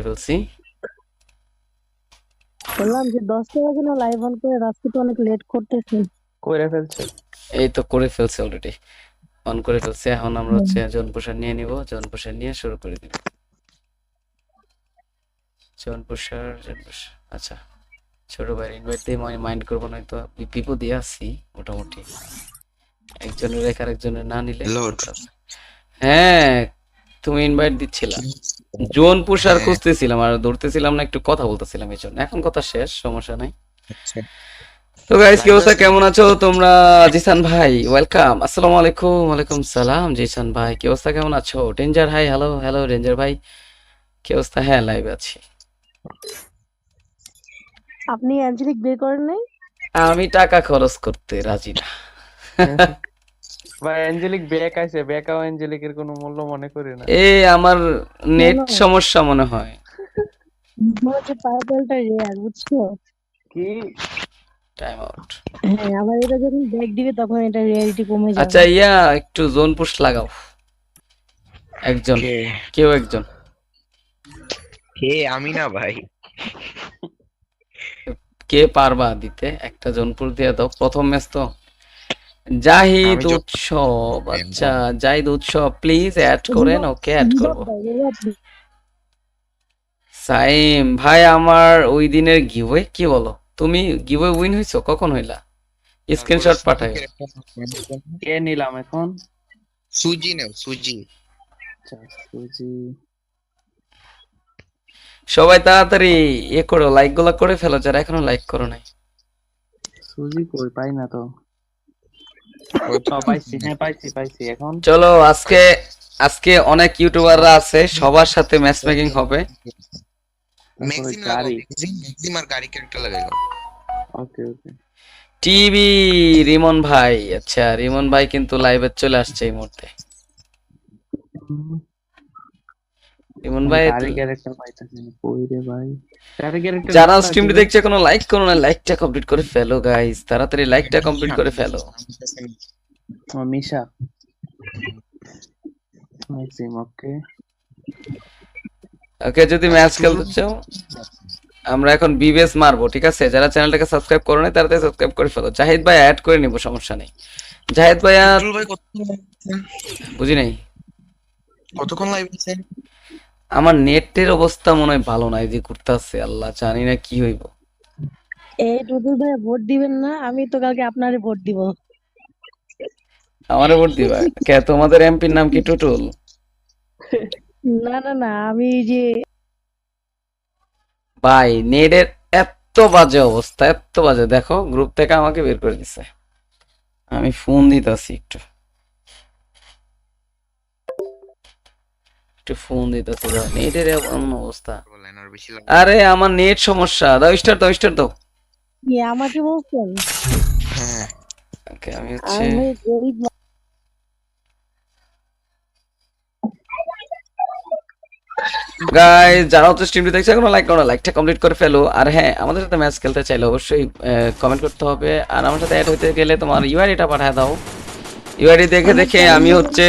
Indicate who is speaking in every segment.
Speaker 1: করে ফেলছি।
Speaker 2: বললাম যে দশ টাকা যেন লাইভ অন করে আজকে তো অনেক লেট করতেছি।
Speaker 3: কইরা ফেলছে।
Speaker 1: এই তো করে ফেলছে অলরেডি অন করে ফেলছে এখন আমরা হচ্ছে জন প্রসার নিয়ে নিব। জন প্রসার নিয়ে শুরু করে দিব। জন প্রসার জন প্রসার আচ্ছা। ছোট ভাই ইনভাইট দিয়ে মাইন্ড করব না তো বিপদে আছি মোটামুটি। একজনের রেখে আরেকজনের না নিলে হ্যাঁ তুমি ইনভাইট দিচ্ছিলা। জোন পুষার
Speaker 4: হ্যাঁ।
Speaker 1: খুঁজতেছিলাম আর ধরতেছিলাম না একটু কথা বলতেছিলাম এই জন্য। এখন কথা শেষ সমস্যা নাই।
Speaker 4: আচ্ছা।
Speaker 1: তো গাইস কি অবস্থা? কেমন আছো তোমরা? জিসান ভাই ওয়েলকাম আসসালামু আলাইকুম ওয়ালাইকুম সালাম জিসান ভাই। কি অবস্থা? কেমন আছো? Danger hi hello hello danger ভাই। কি অবস্থা? হ্যাঁ লাইভ আছি।
Speaker 2: আপনি অ্যাঞ্জেলিক বের করেন নাই?
Speaker 1: আমি টাকা খরচ করতে রাজি না।
Speaker 3: ভাই অ্যাঞ্জেলিক ব্যাক আছে অ্যাঞ্জেলিকের কোনো মূল্য মনে করি না।
Speaker 1: এই আমার নেট সমস্যা মনে হয়।
Speaker 2: পার্পলটা রেয়ার বুঝছ?
Speaker 3: কি?
Speaker 1: টাইম আউট
Speaker 2: হ্যাঁ আবার এটা যখন ব্যাক দিবে তখন এটা রিয়ালিটি কমে যাবে।
Speaker 1: আচ্ছা ইয়া একটু জোন পুশ লাগাও। একজন। কেউ একজন।
Speaker 4: কে? আমি না ভাই।
Speaker 1: কে পারবা দিতে? একটা জোনপুর দিয়ে দাও। প্রথম ম্যাচ তো জাহিদ উৎসব আচ্ছা জাহিদ উৎসব প্লিজ অ্যাড করেন ওকে অ্যাড করব। সাইম ভাই আমার ওই দিনের গিভওয়ে কি বলো? তুমি গিভওয়ে উইন হইছো? কখন হইলা? স্ক্রিনশট পাঠাই
Speaker 3: কে নিলাম এখন?
Speaker 4: সুজি নেও সুজি।
Speaker 3: আচ্ছা সুজি।
Speaker 1: সবাই তাড়াতাড়ি এ করো লাইকগুলা করে ফেলো যারা এখনও লাইক করো নাই।
Speaker 3: সুজি কই? পাই না তো ও, পাইছি হ্যাঁ পাইছি পাইছি এখন
Speaker 1: চলো আজকে আজকে অনেক ইউটিউবাররা আছে সবার সাথে ম্যাচ মেকিং হবে টিভি রিমন ভাই। আচ্ছা রিমন ভাই কিন্তু লাইভে চলে আসছে এই মুহূর্তে রিমন ভাই
Speaker 3: গাড়ি ক্যারেক্টার পাইতাছি না কই রে ভাই গাড়ি ক্যারেক্টার
Speaker 1: যারা স্ট্রিমটি দেখছে কোনো লাইক করো না লাইকটা কমপ্লিট করে ফেলো গাইস তাড়াতাড়ি লাইকটা কমপ্লিট করে ফেলো।
Speaker 3: মিশা। ওকে
Speaker 1: ওকে যদি ম্যাচ খেলতে চাও আমরা এখন বিবিএস মারবো ঠিক আছে? যারা চ্যানেলটাকে সাবস্ক্রাইব করো নাই তাড়াতাড়ি সাবস্ক্রাইব করে ফেলো। জাহিদ ভাই অ্যাড করে নিব সমস্যা নেই। জাহিদ
Speaker 4: ভাই
Speaker 1: বুঝি নাই?
Speaker 4: কতক্ষণ লাইভ আছে?
Speaker 1: আমার নেটের অবস্থা মনে হয় ভালো নাই যে ঘুরতে আছে আল্লাহ জানি না কি হইব।
Speaker 2: এই টুটুল ভাই ভোট দিবেন না আমি তো কালকে আপনারে ভোট দিব।
Speaker 1: আমারে ভোট দিবা? কে তোমাদের এমপির নাম কি টুটুল?
Speaker 2: না না না আমি যে
Speaker 1: ভাই নেটের এত বাজে অবস্থা এত বাজে। দেখো গ্রুপ থেকে আমাকে বের করে দিছে। আমি ফোন দিতেছি একটু। একটু ফোন দিতেছি নেটের এমন অবস্থা।
Speaker 4: আর
Speaker 1: আরে আমার নেট সমস্যা। দাও স্টার দাও স্টার দাও।
Speaker 2: কি আমাকে বলছেন?
Speaker 4: হ্যাঁ।
Speaker 1: ওকে আমি হচ্ছে গাইস যারা হচ্ছে স্ট্রিমটি দেখছে এখনও লাইক করো লাইকটা কমপ্লিট করে ফেলো। আর হ্যাঁ আমাদের সাথে ম্যাচ খেলতে চাইলে অবশ্যই কমেন্ট করতে হবে। আর আমার সাথে অ্যাড হইতে গেলে তোমার ইউআইডিটা পাঠিয়ে দাও। ইউআইডি দেখে দেখে আমি হচ্ছে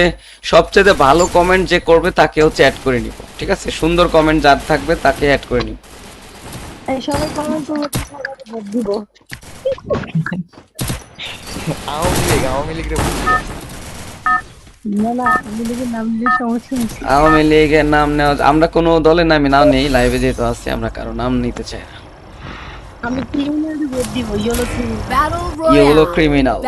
Speaker 1: সবচেয়ে ভালো কমেন্ট যে করবে তাকে হচ্ছে অ্যাড করে নিব ঠিক আছে? সুন্দর কমেন্ট যার থাকবে তাকে অ্যাড করে নিব।
Speaker 2: এই সবাই কমেন্ট দিব।
Speaker 4: আওয়ামী লীগ আওয়ামী লীগের
Speaker 1: আওয়ামী লীগের নাম নেওয়া আমরা কোনো দলের নামে নাম নেই লাইভে যেহেতু আছি আমরা কারও নাম নিতে চাই না।
Speaker 2: আমি ক্রিমিনাল ভোট দিব ইয়েলো ক্রিমিনাল
Speaker 5: Battle
Speaker 1: ইয়ে হলো
Speaker 5: Royale. Criminal.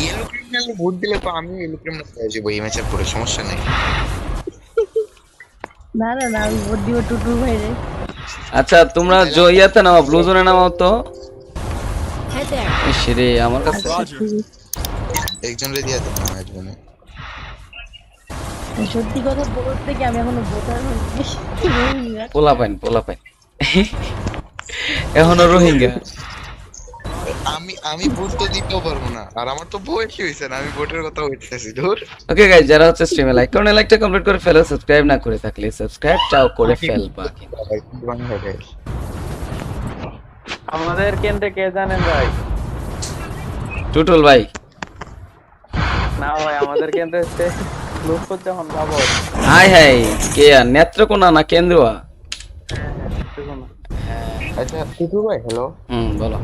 Speaker 4: Yellow criminal vote দিলে তো আমি ইয়েলো ক্রিমিনাল হয়ে যাব এই ম্যাচের পরে সমস্যা নেই।
Speaker 2: না না না আমি ভোট দিব টুটুল ভাই রে
Speaker 1: আচ্ছা তোমরা জয়াতে নাও ব্লু জোনে নামাও তো। রে আমার কাছে
Speaker 4: একজন রে দিয়া আমার একজনে
Speaker 2: সত্যি কথা বলতে কি আমি এখনও ভোটার হইনি।
Speaker 1: পোলা পাইন পোলা পাইন এখনও রোহিঙ্গা।
Speaker 4: আমি আমি ভোট তো দিতেও পারব না। আর আমার তো বয়স হয়েছে না? আমি ভোটের কথা বলতেছি ধর।
Speaker 1: ওকে গাইস যারা হচ্ছে স্ট্রিমে লাইক করুন লাইকটা কমপ্লিট করে ফেলো সাবস্ক্রাইব না করে থাকলে সাবস্ক্রাইব চাও করে ফেলবা।
Speaker 3: আমাদের কেন্দ্রে কে জানেন ভাই?
Speaker 1: টুটুল ভাই।
Speaker 3: না ভাই আমাদের কেন্দ্রে হচ্ছে লুৎফুজ্জামান বাবর।
Speaker 1: হাই হাই কে আর নেত্রকোনা না কেন্দ্রয়া?
Speaker 4: আচ্ছা টুটু ভাই হ্যালো
Speaker 1: হুম বলো।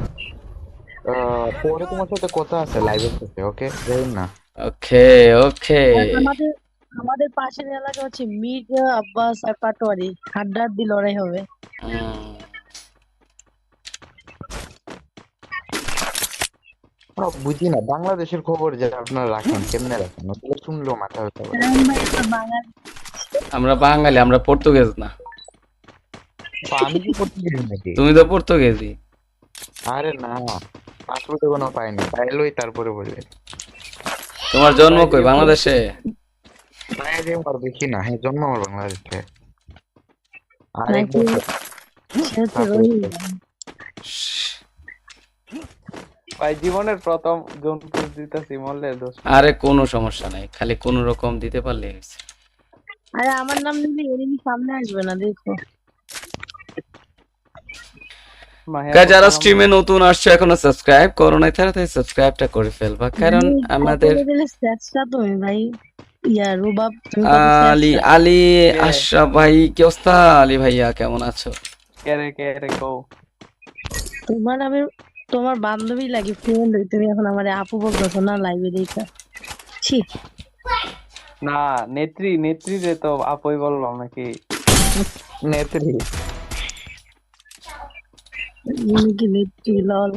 Speaker 4: পরে তোমার সাথে কথা আছে লাইভের সাথে ওকে যাই না।
Speaker 1: ওকে ওকে।
Speaker 2: আমাদের আমাদের পাশের এলাকা হচ্ছে মির্জা আব্বাস আর পাটোয়ারি। হাড্ডাহাড্ডি লড়াই হবে।
Speaker 4: বুঝি না বাংলাদেশের খবর যে আপনারা রাখেন কেমনে রাখেন? শুনলেও মাথা ব্যথা
Speaker 2: বাঙালি
Speaker 1: আমরা বাঙালি আমরা পর্তুগেজ না।
Speaker 4: আমি কি করতে গেছি নাকি?
Speaker 1: তুমি তো পর্তুগেজি
Speaker 4: আরে না পাসপোর্টে কোনো পাইনি পাইলই তারপরে বলে
Speaker 1: তোমার জন্ম কই বাংলাদেশে?
Speaker 4: আমার দেখি না হ্যাঁ জন্ম আমার বাংলাদেশে।
Speaker 3: ভাই জীবনের প্রথম জন্তুর দিতেছি দোষ
Speaker 1: আরে কোনো সমস্যা নাই খালি কোন রকম দিতে পারলে
Speaker 2: আরে আমার নাম নিলে এনিমি সামনে আসবে না দেখো
Speaker 1: যারা স্ট্রিমে নতুন আসছো এখনও সাবস্ক্রাইব করো তাড়াতাড়ি সাবস্ক্রাইবটা করে ফেলবা। কারণ আমাদের
Speaker 2: চেষ্টা তুমি ভাই। রুবাব তুমি
Speaker 1: আলী আলী আশরাফ ভাই কি অবস্থা? আলী ভাইয়া কেমন আছো?
Speaker 3: কে রে কে কও।
Speaker 2: তোমার আমি তোমার বান্ধবী লাগি ফ্রেন্ড হই তুমি এখন আমার আপু বলতেছো না লাইভে দেখা ছি।
Speaker 3: না নেত্রী নেত্রী রে তো আপই বললাম নাকি?
Speaker 4: নেত্রী।
Speaker 2: তুমি কি নেত্রী লল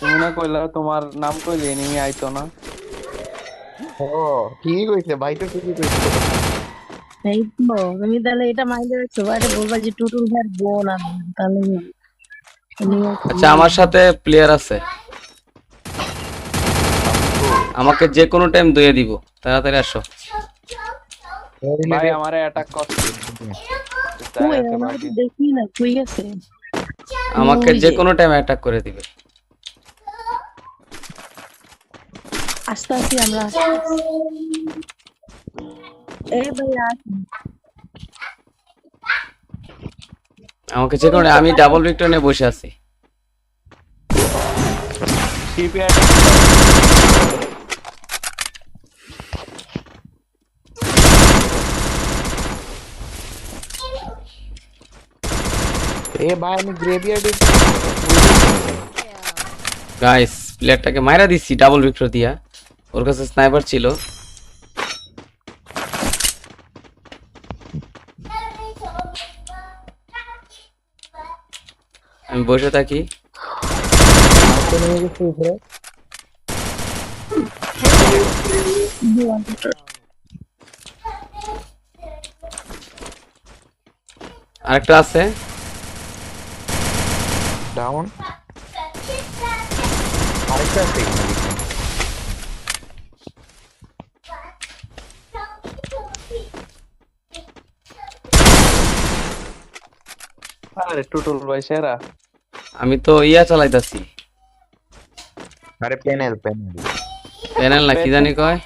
Speaker 3: তুমি না কইলা তোমার নাম কইলে এনিমি আইতো না।
Speaker 4: ও ঠিকই কইছে ভাই তো ঠিকই কইছে।
Speaker 2: এই তো তুমি তাহলে এটা মাইন্ডে রাখছো বাইরে বলবা যে টুটুল ভাই বোন আমি তাহলে
Speaker 1: আচ্ছা আমার সাথে প্লেয়ার আছে। আমাকে যে কোনো টাইম দিয়ে দিব তাড়াতাড়ি আসো।
Speaker 3: ভাই আমারে অ্যাটাক করছে।
Speaker 2: দেখি না কই আছে?
Speaker 1: আমাকে যে। কোনো টাইম অ্যাটাক করে দিবে।
Speaker 2: আস্তে আস্তে আমরা এই
Speaker 1: আমাকে যে কোনো আমি ডাবল ভিক্টর নিয়ে বসে আছি।
Speaker 4: এ ভাই আমি গ্রেভিয়ার্ডে
Speaker 1: গাইস প্লেয়ারটাকে মাইরা দিচ্ছি ডাবল ভিক্টর দিয়া ওর কাছে স্নাইপার ছিল আমি বসে থাকি
Speaker 4: নিয়ে গেছি উপরে
Speaker 1: আরেকটা আছে
Speaker 4: ডাউন আরেকটা আছে।
Speaker 3: আরে টুটুল ভাই সেরা।
Speaker 1: আমি তো ইয়া চালাইতাছি।
Speaker 4: আরে প্যানেল প্যানেল
Speaker 1: প্যানেল না কি জানি কয়।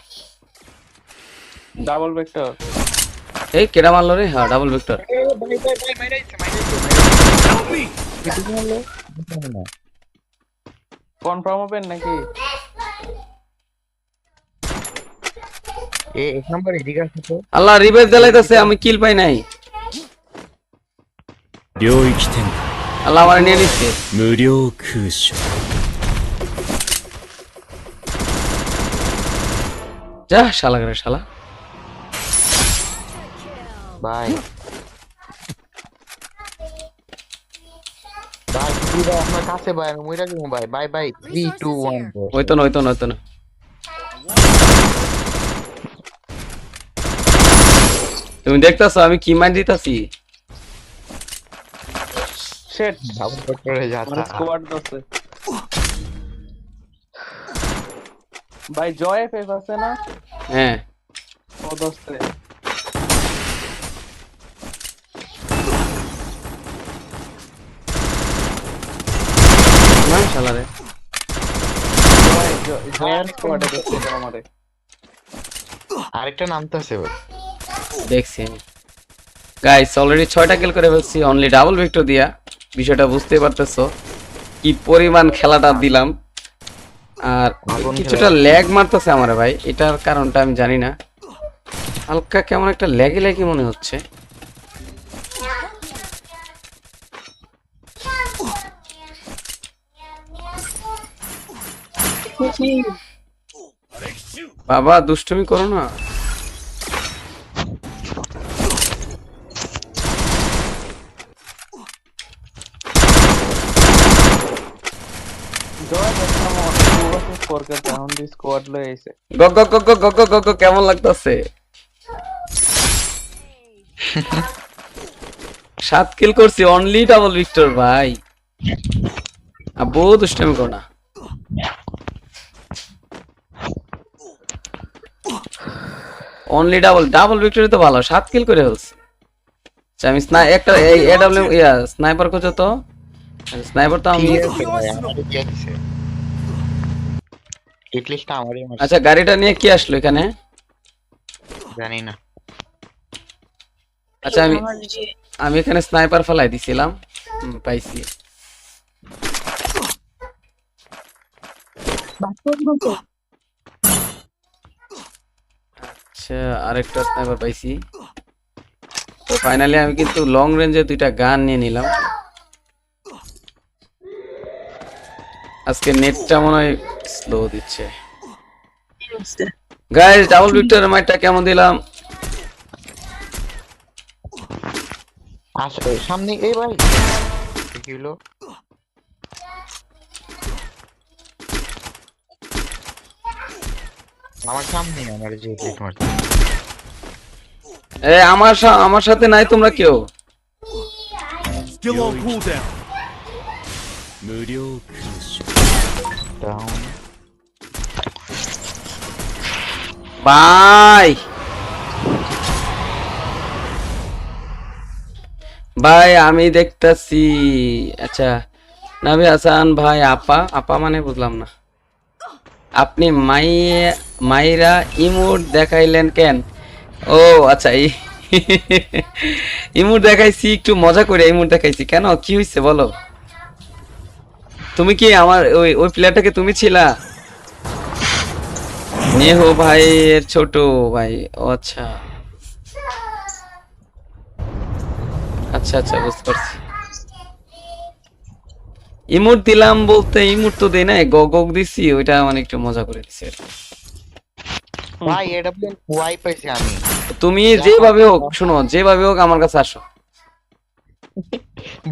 Speaker 3: ডাবল ভেক্টর
Speaker 1: এই কেডা মারলো রে? হ্যাঁ ডাবল ভিক্টর
Speaker 3: কনফার্ম হবেন নাকি?
Speaker 4: এ এক নাম্বার এদিকে তো।
Speaker 1: আল্লাহ রিভাইভ জ্বালাইতাছে আমি কিল পাই নাই। আল্লাহ আমার নিয়ে নিচ্ছে। যা শালা করে শালা।
Speaker 4: বাই ভাই আপনার কাছে ভাই আমি মইরা গেলাম ভাই bye bye three two one
Speaker 1: হইতো না হইতো না হইতো না তুমি দেখতাছো আমি কি মাইন্ড দিতাছি
Speaker 4: যাতা
Speaker 3: স্কোয়াড দছে ভাই জয় এফ আছে না
Speaker 1: হ্যাঁ
Speaker 3: ও
Speaker 1: না শালা রে
Speaker 3: ভাই জ- জয়ের স্কোয়াডে দোস্তে আমারে
Speaker 4: আরেকটা নামতেছে ভাই
Speaker 1: দেখছি আমি। গাইস অলরেডি ছয়টা কিল করে ফেলছি অনলি ডাবল ভিক্টর দিয়া। বিষয়টা বুঝতে পারতেছো। কি পরিমাণ খেলাটা দিলাম। আর কিছুটা ল্যাগ মারতেছে আমার ভাই এটার কারণটা আমি জানি না। হালকা কেমন একটা ল্যাগি ল্যাগি মনে হচ্ছে। গগ গগ গগ গগ, কেমন লাগতেছে? সাত কিল করছি অনলি ডাবল ভিক্টর ভাই। আব্বু দুষ্টামি করো না। অনলি ডাবল ডাবল ভিক্টরি তো ভালো সাত কিল করে ফেলছি। আচ্ছা, আমি স্নাই একটা এই এডব্লিউ ইয়া স্নাইপার করছ তো। স্নাইপার তো আমি আচ্ছা গাড়িটা নিয়ে কি আসলো এখানে?
Speaker 4: জানি না।
Speaker 1: আচ্ছা আমি আমি এখানে স্নাইপার ফেলাই দিছিলাম। পাইছি।
Speaker 2: বাথরুম
Speaker 1: আচ্ছা আরেকটা স্নাইপার পাইছি। তো ফাইনালি আমি কিন্তু লং রেঞ্জে দুইটা গান নিয়ে নিলাম। আজকে নেটটা মনে হয় স্লো দিচ্ছে। গাইস ডাবল ভিক্টরের মাইটটা কেমন দিলাম?
Speaker 4: আসো, সামনে, এই ভাই। কি হলো। Oh. আমার
Speaker 1: সাথে নাই তোমরা কেউ? ভাই ভাই আমি দেখতেছি। আচ্ছা নাবি আসান ভাই আপা আপা মানে বুঝলাম না। আপনি মাইয়ে মাইরা ইমোট দেখাইলেন কেন? ও আচ্ছা এই দেখাইছি, একটু মজা করে ইমোট দেখাইছি। কেন? কি হয়েছে বলো? তুমি কি আমার ওই ওই প্লেয়ারটাকে তুমি ছিলা? নেহ ভাইয়ের ছোট ভাই আচ্ছা। আচ্ছা আচ্ছা বুঝতে পারছি। ইমোট দিলাম বলতে ইমোট তো দেই না গগ দিছি, ওইটা মানে একটু মজা করে দিছি আর কি।
Speaker 4: ভাই এডব্লিউ ওয়াই পাইছি আমি।
Speaker 1: তুমি যেভাবে হোক শুনো যেভাবে হোক আমার কাছে আসো।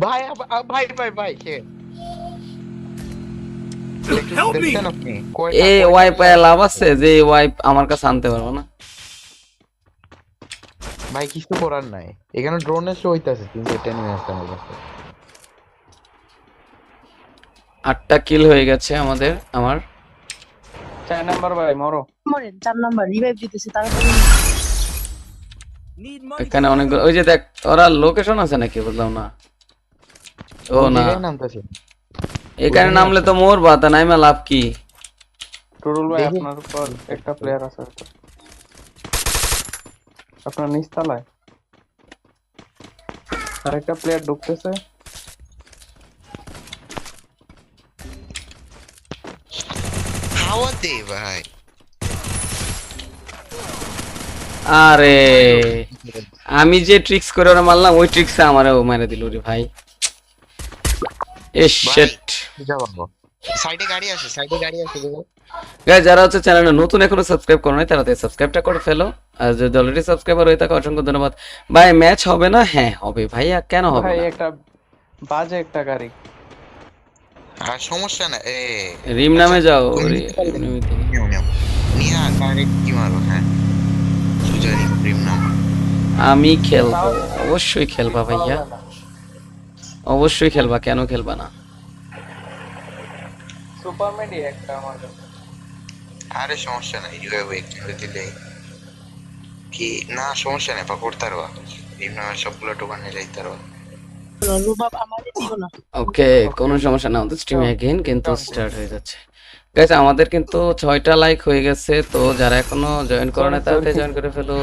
Speaker 4: ভাই ভাই ভাই ভাই কে?
Speaker 6: Help me!
Speaker 4: দেখছেন আপনি কয়টা-
Speaker 1: এ
Speaker 4: কয়টা
Speaker 1: ওয়াইপ লাভ আছে যে ওয়াইপ আমার কাছে আনতে পারব না।
Speaker 4: ভাই কিছু করার নাই। এখানে ড্রোনের শো হইতাছে তিন চারটা নিয়ে আসছে আমার কাছে।
Speaker 1: আটটা কিল হয়ে গেছে আমাদের আমার।
Speaker 3: চার নাম্বার ভাই মরো
Speaker 2: মরেন চার নাম্বার রিভাইভ দিতেছে
Speaker 6: money.
Speaker 1: এখানে অনেকগুলো ওই যে দেখ ওরা লোকেশন আছে নাকি বুঝলাম না? ও না। এখানে নামলে তো মোর বাতা নাইমা লাভ কি?
Speaker 3: টুরুল ভাই আপনার উপর একটা প্লেয়ার আছে। আপনার নিচতলায় আর একটা প্লেয়ার ঢুকতেছে।
Speaker 4: দে ভাই।
Speaker 1: আরে আমি যে ট্রিক্স করে ওরা মারলাম ওই ট্রিক্সে আমারও মেরে দিল রে ভাই। এ শিট
Speaker 4: সাইডে গাড়ি আছে সাইডে গাড়ি আছে
Speaker 1: গাইস যারা হচ্ছে চ্যানেলে নতুন এখনও সাবস্ক্রাইব করো নাই তারা সাবস্ক্রাইবটা করে ফেলো। আর যদি অলরেডি সাবস্ক্রাইবার হয়ে থাকে অসংখ্য ধন্যবাদ। ভাই ম্যাচ হবে না? হ্যাঁ হবে ভাইয়া কেন হবে
Speaker 3: ভাই একটা বাজে একটা গাড়ি।
Speaker 4: আর সমস্যা না এ
Speaker 1: রিম নামে যাও? রিম।
Speaker 4: নিও নিও। নিয়ে ডাইরেক্ট কি মারো হ্যাঁ। প্রেম নাম
Speaker 1: আমি খেলব অবশ্যই খেলবা ভাইয়া। অবশ্যই খেলবা কেন খেলবা না?
Speaker 3: সুপারম্যানই একটা আমার
Speaker 4: আরে সমস্যা নাই রিভাইভ একটু দিলে কি না সমস্যা নেই পা করতে পারবা প্রেম নামের সবগুলো দোকানে যাইতে পারবা
Speaker 2: রুবাব আমারে দিও না।
Speaker 1: ওকে কোনো সমস্যা না আমাদের স্ট্রিম এগেইন কিন্তু স্টার্ট হয়ে যাচ্ছে। গাইস আমাদের কিন্তু ছয়টা লাইক হয়ে গেছে তো যারা এখনও জয়েন করে না তাড়াতাড়ি জয়েন করে ফেলো।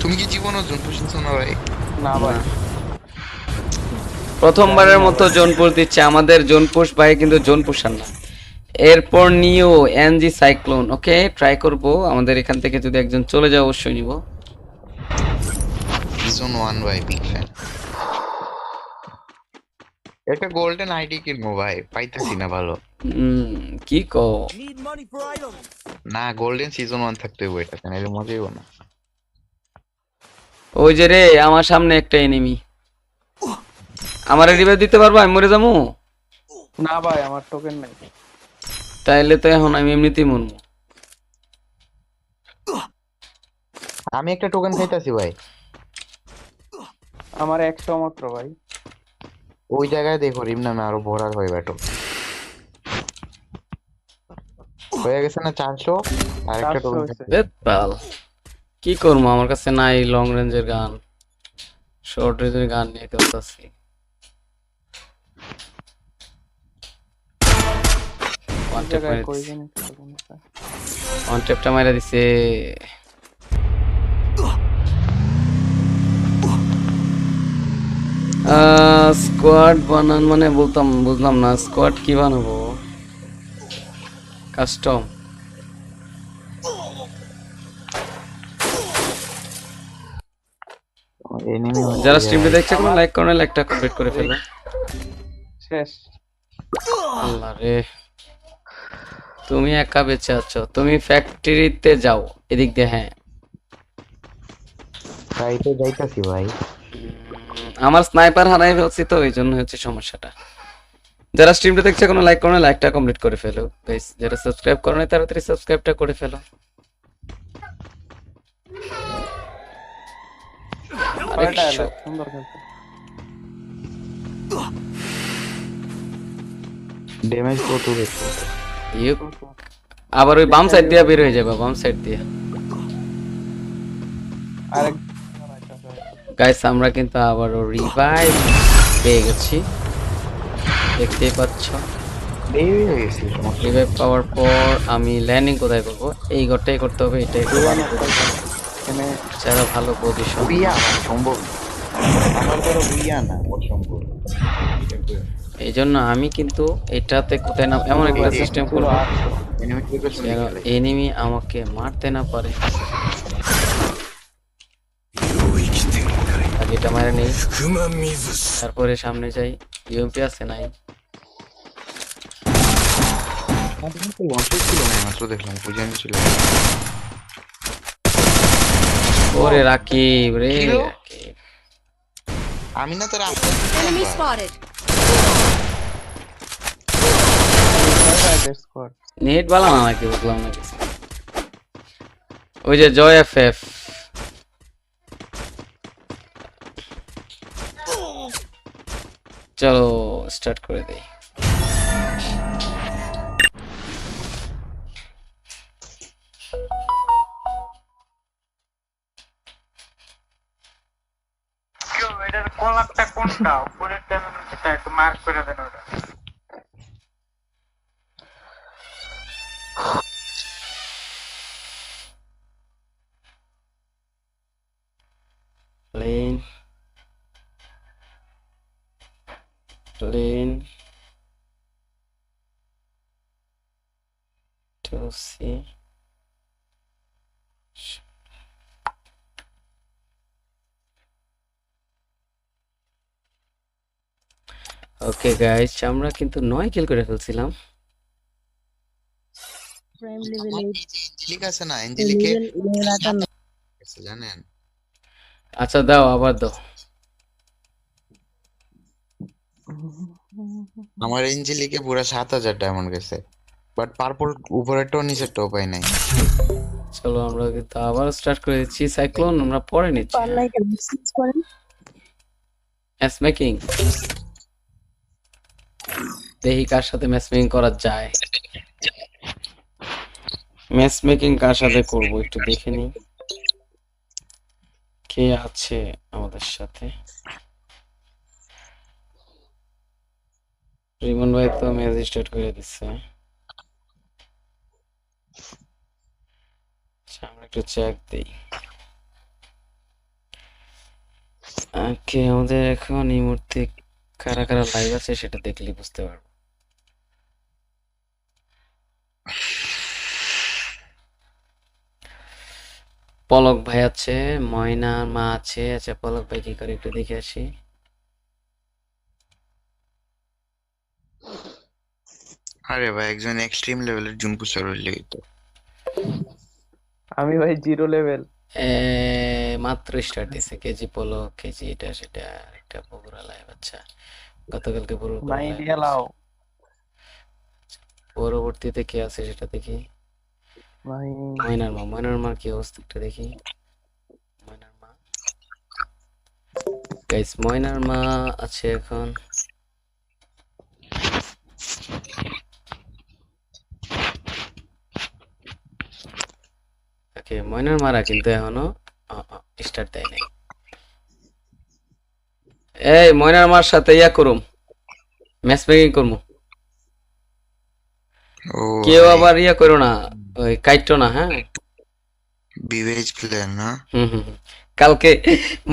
Speaker 4: তুমি কি জীবনও জন্তু শুনছো না ভাই?
Speaker 3: না ভাই।
Speaker 1: প্রথমবারের মতো জোনপুর দিচ্ছে আমাদের জোনপুর ভাই কিন্তু জোনপুষার না এরপর নিও এনজি সাইক্লোন ওকে ট্রাই করব। আমাদের এখান থেকে যদি একজন চলে যায় অবশ্যই নিব।
Speaker 4: সিজন ওয়ান ভাই বিগ ফ্যান একটা গোল্ডেন আইডি কিনবো ভাই পাইতেছি না ভালো।
Speaker 1: কি কো
Speaker 6: Need money for items.
Speaker 4: না গোল্ডেন সিজন ওয়ান থাকতে হবে এটা নাহলে মজাই হবে না।
Speaker 1: ওই যে রে আমার সামনে একটা এনিমি আমার রিভাইভ দিতে পারব আমি মরে যাব?
Speaker 3: না ভাই আমার টোকেন নাই।
Speaker 1: তাইলে তো এখন আমি এমনিতেই মরবো।
Speaker 4: আমি একটা টোকেন খাইতাছি ভাই।
Speaker 3: আমার একশো মাত্র ভাই।
Speaker 4: ওই জায়গায় দেখো রিম নামে আরও ভরার হয় ব্যাটো। হয়ে গেছে না চারশো? আর একটা
Speaker 1: বেপাল কি করব? আমার কাছে নাই লং রেঞ্জের গান। শর্ট রেঞ্জের গান নিয়ে ট্যাপ
Speaker 3: জায়গায়
Speaker 1: মাইরা দিছে। স্কোয়াড বানান মানে বলতাম বুঝলাম না স্কোয়াড কি বানাবো? কাস্টম যারা স্ট্রিমটা দেখছে কোনো লাইক করে লাইকটা কমপ্লিট করে ফেলো।
Speaker 3: শেষ।
Speaker 1: আল্লাহ রে। তুমি একা বেঁচে আছো তুমি ফ্যাক্টরিতে যাও এদিক দিয়ে হ্যাঁ।
Speaker 4: সাইটে যাইতাছি ভাই।
Speaker 1: আমার স্নাইপার হারাই ফেলছি তো এই জন্য হচ্ছে সমস্যাটা। যারা স্ট্রিমটা দেখছে কোনো লাইক করে লাইকটা কমপ্লিট করে ফেলো। গাইস যারা সাবস্ক্রাইব করে নাই তাড়াতাড়ি সাবস্ক্রাইবটা করে ফেলো।
Speaker 4: ড্যামেজ কত বেশি।
Speaker 1: ইউপ। আবার ওই বাম সাইড দিয়ে বের হয়ে যাবে বাম সাইড দিয়ে।
Speaker 3: আরেক
Speaker 1: গাইস আমরা কিন্তু আবারও রিভাইভ পেয়ে গেছি। দেখতেই পাচ্ছ। রিভাইভ পাওয়ার পর আমি ল্যান্ডিং কোথায় করব এই ঘরটাই করতে হবে এটাই যারা ভালো পজিশন
Speaker 4: সম্ভব
Speaker 1: এই জন্য আমি কিন্তু এটাতে কোথায় না এমন একটা সিস্টেম করব
Speaker 4: এনিমি
Speaker 1: আমাকে মারতে না পারে। এটা মারে নেই। তারপরে সামনে যাই। ইউএমপি আছে নাই। ওরে রাকিব রে।
Speaker 4: আমি না
Speaker 1: নেট বালা না নাকি? বুঝলাম না ওই যে জয় এফ এফ। চলো স্টার্ট করে দেই।
Speaker 7: কলারটা কোনটা? উপরেরটা একটু মার্ক করে দেন ওটা।
Speaker 1: Plane to sea okay guys আমরা কিন্তু নয় কিল করে ফেলছিলাম।
Speaker 2: প্রাইম লেভেল
Speaker 4: এঞ্জেলিক আছে না এঞ্জেলিকে জানেন?
Speaker 1: আচ্ছা দাও আবার দাও।
Speaker 4: আমার এঞ্জেলিকে পুরো সাত হাজার ডায়মন্ড গেছে। বাট পার্পল উপরেরটাও নিচেরটাও পাই নাই।
Speaker 1: চলো আমরা কিন্তু আবার স্টার্ট করে দিচ্ছি। সাইক্লোন আমরা পরে নিচ্ছি। ম্যাচ মেকিং দেখি কার সাথে ম্যাচ মেকিং করা যায়। ম্যাচ মেকিং কার সাথে করব একটু দেখে নিই। কে আছে আমাদের সাথে? রিমন ভাই তো ম্যাচ স্টার্ট করে দিচ্ছে আচ্ছা আমরা একটু চেক দিই। ওকে আমাদের এখন এই মুহূর্তে কারা কারা লাইভ আছে সেটা দেখলে বুঝতে পারব। পলক ভাই আছে, ময়না মা আছে। আচ্ছা পলক ভাই কি করে একটু দেখে আসি।
Speaker 4: আরে ভাই একজন এক্সট্রিম লেভেলের জুন পুষার হইলে তো
Speaker 3: আমি ভাই জিরো লেভেল
Speaker 1: এ, মাত্র স্টার্ট দিছে কেজি পোলো কেজি এটা সেটা একটা বগুড়া লাইভ আচ্ছা। গতকালকে পুরো
Speaker 3: নাই দিয়ে লাও।
Speaker 1: পরবর্তীতে কে আছে সেটা দেখি।
Speaker 3: ভাই
Speaker 1: ময়নার মা ময়নার মা কি অবস্থা একটু দেখি। ময়নার মা। গাইস ময়নার মা আছে এখন। ওকে ময়নার মারা কিন্তু এখনও স্টার্ট দেয় নাই। এই ময়নার মার সাথে ইয়া করুম। ম্যাচ মেকিং করব
Speaker 4: ও
Speaker 1: কেউ আবার ইয়া করো না ওই কাইটো না হ্যাঁ?
Speaker 4: বিভেজ প্লেয়ার না?
Speaker 1: হুম হুম। কালকে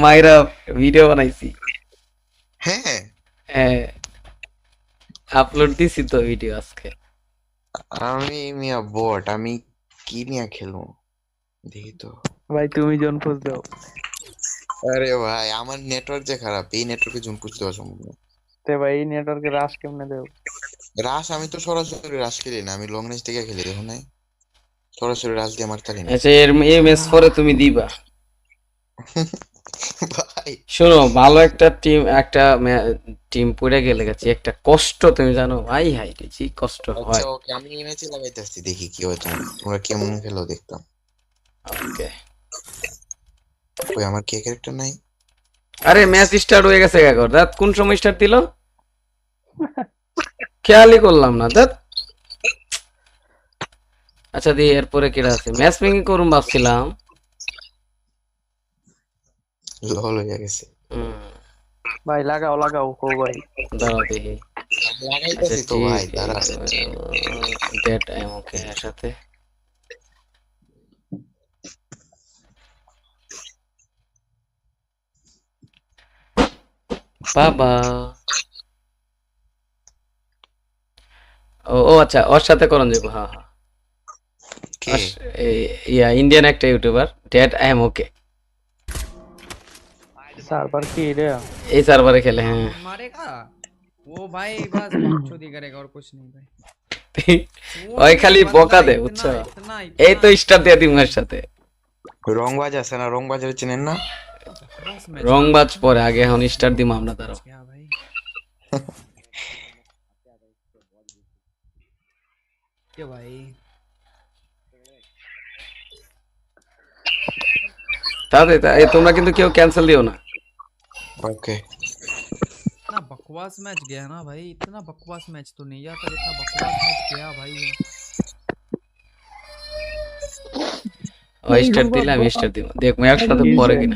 Speaker 1: মায়েরা ভিডিও বানাইছি।
Speaker 4: হ্যাঁ।
Speaker 1: আপলোড দিছি তো ভিডিও আজকে।
Speaker 4: আমি মিয়া বট আমি কি নিয়ে খেলব? দেখি তো।
Speaker 3: ভাই তুমি জন পোজ দাও।
Speaker 4: আরে ভাই আমার নেটওয়ার্ক যে খারাপ এই নেটওয়ার্কে জুম পুষ দেওয়া সম্ভব না।
Speaker 3: তে ভাই এই নেটওয়ার্কে রাশ কেমনে দেও
Speaker 4: রাস আমি তো সরাসরি রাস খেলি না আমি লং রেঞ্জ থেকে খেলি দেখো নাই? সরাসরি রাস দিয়ে মারতারি না।
Speaker 1: আচ্ছা এর এই ম্যাচ পরে তুমি দিবা।
Speaker 4: ভাই।
Speaker 1: শোনো ভালো একটা টিম একটা টিম পড়ে গেলে গেছে একটা কষ্ট তুমি জানো? ভাই হাই রে কষ্ট হয়।
Speaker 4: আচ্ছা ওকে আমি ম্যাচে লাগাইতেছি দেখি কি হয় তোমরা কেমন খেলো দেখতাম।
Speaker 1: ওকে
Speaker 4: ওই আমার কে ক্যারেক্টার নাই?
Speaker 1: আরে ম্যাচ স্টার্ট হয়ে গেছে এখন দাঁত কোন সময় স্টার্ট দিল? খেয়ালই করলাম না দাঁত। আচ্ছা দি এরপরে কেডা আছে? ম্যাচ মেকিং করুম ভাবছিলাম।
Speaker 4: লল হয়ে গেছে।
Speaker 3: ভাই লাগাও লাগাও ও ভাই।
Speaker 1: দাঁড়াও দেখি। আচ্ছা
Speaker 4: লাগাইতেছি তো ভাই দাঁড়া
Speaker 1: ডেট আই ওকে সাথে বাবা ও আচ্ছা ওর সাথে করণ যাব হ্যাঁ হ্যাঁ। ইয়া ইন্ডিয়ান একটা YouTuber that I am okay
Speaker 3: server কি রে?
Speaker 1: এই সার্ভারে খেলে হ্যাঁ।
Speaker 8: ও ভাই
Speaker 1: ওই খালি বকা
Speaker 8: দে
Speaker 1: বুঝছ? এই তো স্টার দিয়ে দিমার সাথে।
Speaker 4: রংবাজ আছে না রংবাজারে চিনেন না?
Speaker 8: बस मैं
Speaker 1: রংবাজ পরে আগে এখন স্টার দিম আমরা তারও
Speaker 8: क्या भाई क्या भाई
Speaker 1: তাতে এই তোমরা কিন্তু কেউ ক্যান্সেল দিও না
Speaker 4: ওকে
Speaker 8: इतना बकवास मैच गया ना भाई इतना बकवास मैच तो नहीं आता जितना बकवास मैच गया भाई
Speaker 1: স্টার দিলাম স্টার দিব। দেখব একসাথে কিনা।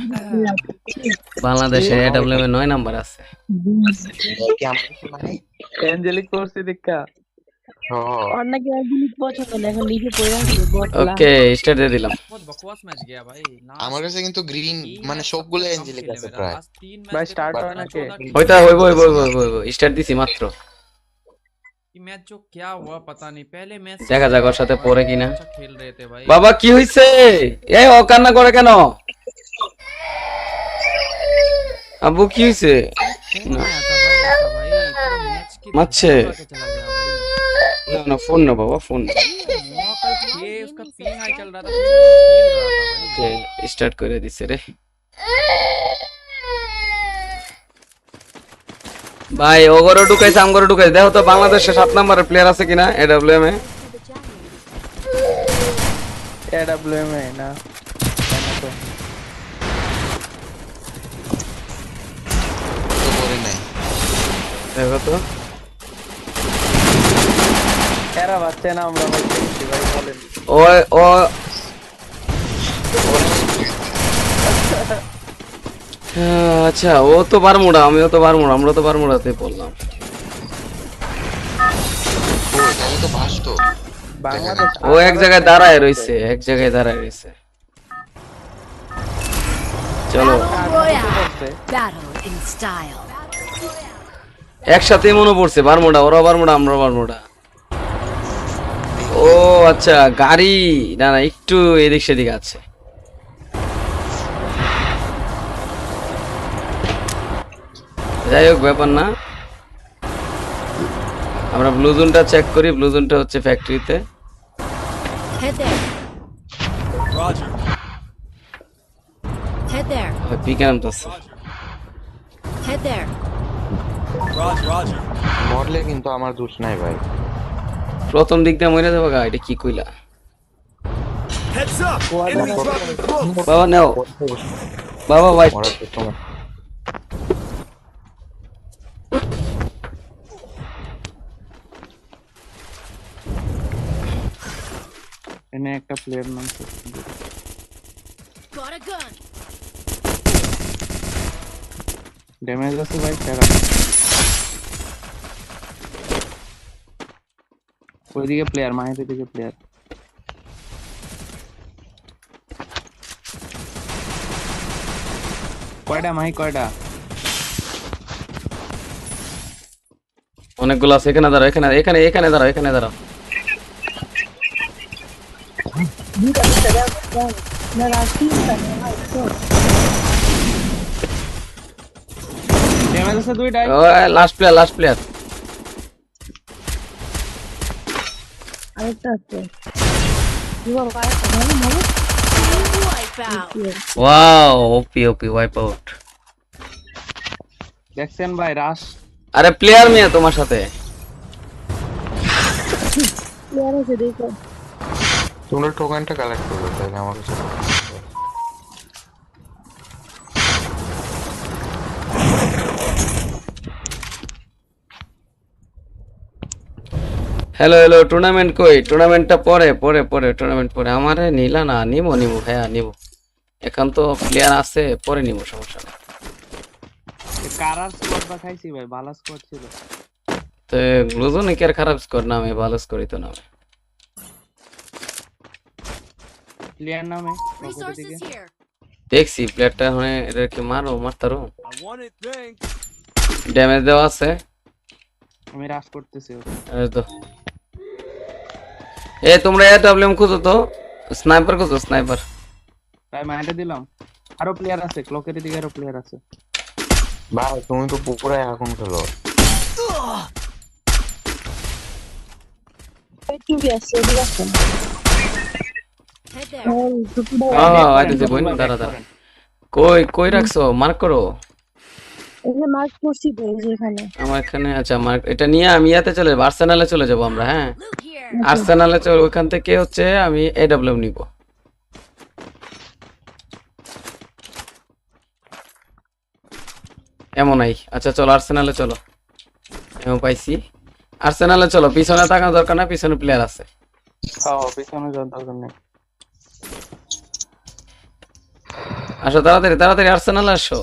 Speaker 1: বাংলাদেশে এডব্লিউ এ নয় নাম্বার আছে।
Speaker 3: দেখা
Speaker 2: হ্যাঁ।
Speaker 1: ওকে দিয়ে দিলাম।
Speaker 4: আমার কাছে কিন্তু মানে সবগুলো
Speaker 3: ভাই স্টার্ট হয় না
Speaker 1: দিছি মাত্র।
Speaker 8: मैच जो क्या हुआ पता नहीं पहले मैच
Speaker 1: দেখা যাক ওর সাথে পরে কিনা
Speaker 8: अच्छा खेल रहे थे भाई
Speaker 1: বাবা কি হইছে এই ও কান্না করে কেন আব্বু কি হইছে
Speaker 8: फोन आया था भाई ऐसा भाई पूरा मैच की
Speaker 1: মারছে।
Speaker 8: धज्जियां उड़ा के चला गया भाई
Speaker 1: না না ফোন না বাবা ফোন না
Speaker 8: मोकल के उसका पिंग हाई चल रहा था खेल रहा था भाई
Speaker 1: স্টার্ট করে দিছে রে ভাই ওগরে ঢুকাইছে আমগরে ঢুকাইছে। দেখো তো বাংলাদেশে সাত নাম্বারের প্লেয়ার আছে কিনা? এডাব্লিউএম এ।
Speaker 3: এডব্লিউএম এ না।
Speaker 1: দেখো তো।
Speaker 3: এরা বাচ্চা না আমরা ভাই
Speaker 1: ও ও আচ্ছা ও তো বারমুড়া, আমিও তো বারমুড়া, আমরা তো বারমুড়াতে পড়লাম।
Speaker 4: ও
Speaker 1: এক জায়গায় দাঁড়ায় রইছে, এক জায়গায় দাঁড়ায় রইছে। চলো. একসাথে মনে পড়ছে, বারমুডা ওরা বারমুডা আমরা বারমুডা। ও আচ্ছা গাড়ি, না না, একটু এদিক সেদিক আছে। যাই হোক ব্যাপার না। আমরা ব্লু জোনটা চেক করি ব্লু জোনটা হচ্ছে ফ্যাক্টরিতে. পিকে নামতেছে.
Speaker 4: মরলে কিন্তু আমার দোষ নাই ভাই।
Speaker 1: প্রথম দিক দিয়ে মরে যাব গা এটা কি কইলা?
Speaker 6: Close.
Speaker 1: বাবা নেও। বাবা ভাই
Speaker 4: মরার তো তোমার
Speaker 3: এনে একটা প্লেয়ার নাম
Speaker 5: Got a gun.
Speaker 3: ড্যামেজ আছে ভাই টাকা ওইদিকে প্লেয়ার মায়ের দিকে প্লেয়ার কয়টা মাহি কয়টা
Speaker 1: অনেকগুলো আছে এখানে দাঁড়াও এখানে এখানে এখানে দাঁড়াও এখানে দাঁড়াও
Speaker 2: দুইটা দুইটা দাও দাও না না তিনটা না তো
Speaker 3: ড্যামেজ আছে দুইটাই
Speaker 1: লাস্ট প্লেয়ার লাস্ট প্লেয়ার
Speaker 2: আরেকটা আছে দুবার আরেকটা ভালো ভালো
Speaker 5: Wipe out.
Speaker 1: Wow OP OP wipe out
Speaker 3: দেখছেন ভাই রাশ
Speaker 1: আরে প্লেয়ার মিয়া তোমার সাথে
Speaker 2: প্লেয়ার আছে দেখো
Speaker 4: তোমরা টোকেনটা কালেক্ট করবে তাহলে আমার কাছে
Speaker 1: হ্যালো হ্যালো টুর্নামেন্ট কই? টুর্নামেন্টটা পরে পরে পরে টুর্নামেন্ট পরে। আমারে নিলা না নিবো নিবো হ্যাঁ নিবো এখন তো প্লেয়ার আছে পরে নিবো সমস্যা নেই।
Speaker 3: কারার স্কোয়াড বা খাইছি ভাই ভালো স্কোয়াড ছিল।
Speaker 1: তো গ্লুজো নিকের খারাপ স্কোর নামে ভালো স্কোরই তো নামে
Speaker 3: প্লেয়ার নামে.
Speaker 1: দেখছি প্লেয়ারটা মানে এটা মারো মারতারো. ড্যামেজ দেওয়া আছে
Speaker 3: আমি রাশ করতেছি।
Speaker 1: এই তো এ তোমরা এ ডাব্লিউএম খুঁজো তো স্নাইপার খুঁজো স্নাইপার
Speaker 3: তাই মাইন্ডে দিলাম আরও প্লেয়ার আছে ক্লকের দিকে আরও প্লেয়ার আছে
Speaker 4: ভাই তুমি তো পুকুরে এখন খেলো
Speaker 2: আছে এদিকে আছে
Speaker 5: Head
Speaker 1: আইতেছে বইন দাঁড়া দাঁড়া কই কই রাখছো মার্ক করো
Speaker 2: মার্ক করছি তো এখানে
Speaker 1: আমার এখানে আচ্ছা মার্ক এটা নিয়ে আমি ইয়াতে চলে যাব আর্সেনালে চলে। যাব আমরা হ্যাঁ আর্সেনালে চলে ওইখান থেকে হচ্ছে আমি এডব্লিউ নিব এমনই আচ্ছা চলো আর্সেনালে চলো এমন পাইছি। আর্সেনালে চলো, পিছনে তাকানো দরকার না পিছনে প্লেয়ার আছে।
Speaker 3: হ্যাঁ পিছনে যাওয়ার দরকার নেই।
Speaker 1: আসো তাড়াতাড়ি তাড়াতাড়ি আর্সেনাল আসো।